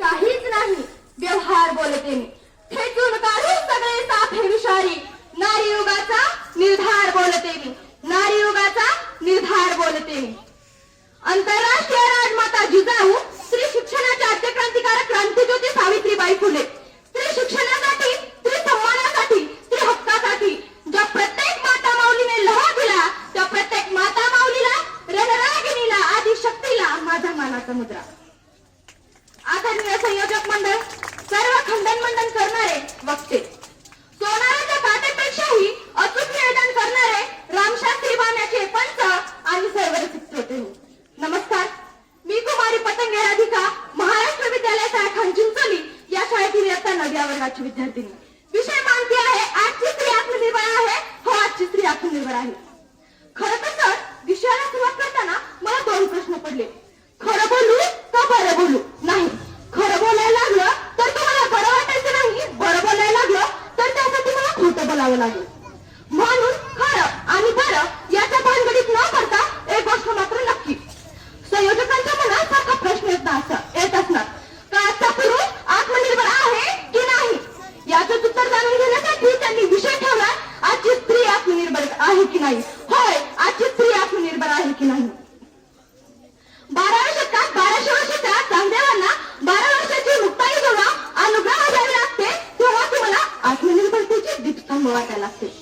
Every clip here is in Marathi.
काहीच नाही. व्यवहार बोलते मी. फेकून काढून सगळे साप हे विषारी. नारी युगाचा निर्धार बोलते मी. नारी युगाचा निर्धार बोलते मी. आंतरराष्ट्रीय राजमाता जिजाऊ स्त्री शिक्षणाच्या आद्य क्रांतिकारक क्रांतीज्योती सावित्रीबाई फुले. स्त्री शिक्षणासाठी स्त्री सन्मानासाठी स्त्री हक्कासाठी ज्या प्रत्येक माता माऊलीने लह दिला त्या प्रत्येक माता माऊलीला रणरागिणीला आदी शक्तीला माझा मानाचा मुद्रा. संयोजक मंडळ सर्व खंडन मंडन करणारे वक्ते. सोनाराच्या काटेपेक्षाही अचूक निवेदन करणारे रामशास्त्री बाण्याचे पंच आणि सर्व होते. नमस्कार मी कुमारी पतंगे राधिका महाराष्ट्र विद्यालय शाखा चिंचोली या शाळेतील इयत्ता नव्या वर्गाची विद्यार्थिनी. विषय मानती आहे आजची स्त्री आत्मनिर्भर आहे हो आजची स्त्री आत्मनिर्भर आहे. खरं तर सर विषयाला सुरुवात करताना मला दोन प्रश्न पडले. राज्य स्त्री आत्मनिर्भर आहे की नाही? बाराव्या शतकात बाराशे वर्षाच्या चांगदेवांना बारा वर्षाची मुक्ताई जेव्हा अनुग्रह द्यावी लागते तेव्हा तुम्हाला आत्मनिर्भरतेची दिटका मिळवायला लागते.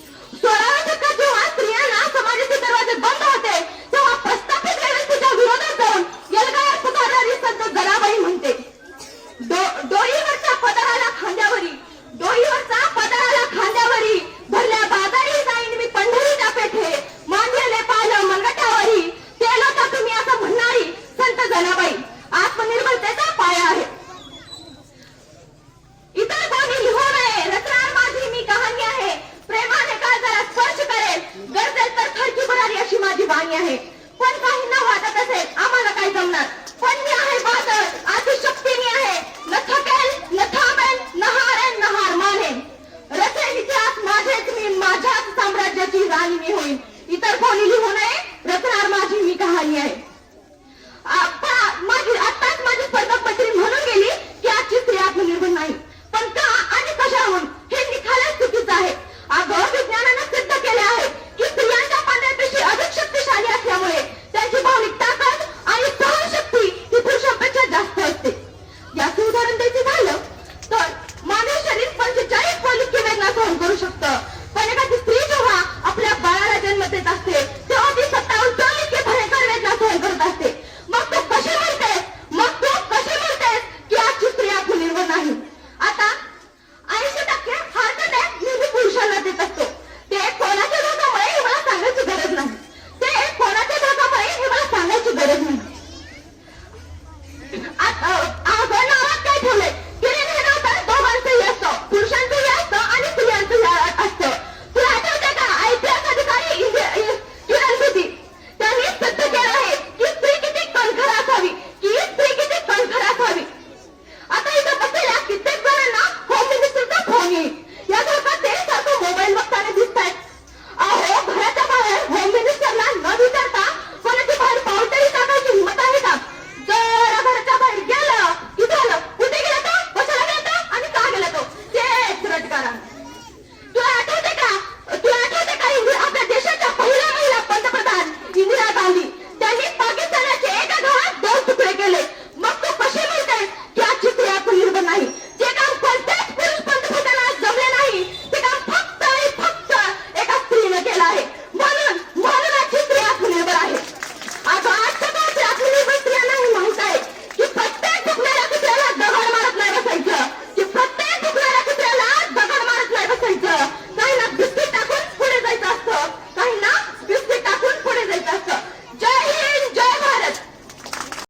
बाणी आहे. पण काही न वाटत असेल आम्हाला काही जमणार? पण मी आहे बादल आधी शक्ती मी आहे. न थकेल न थांबेल न हारेल न हार मानेल. रचेल इतिहास माझेच मी माझ्याच साम्राज्याची राणी मी होईल इतर कोणी लिहू नये रचणार माझी मी कहाणी आहे. さった。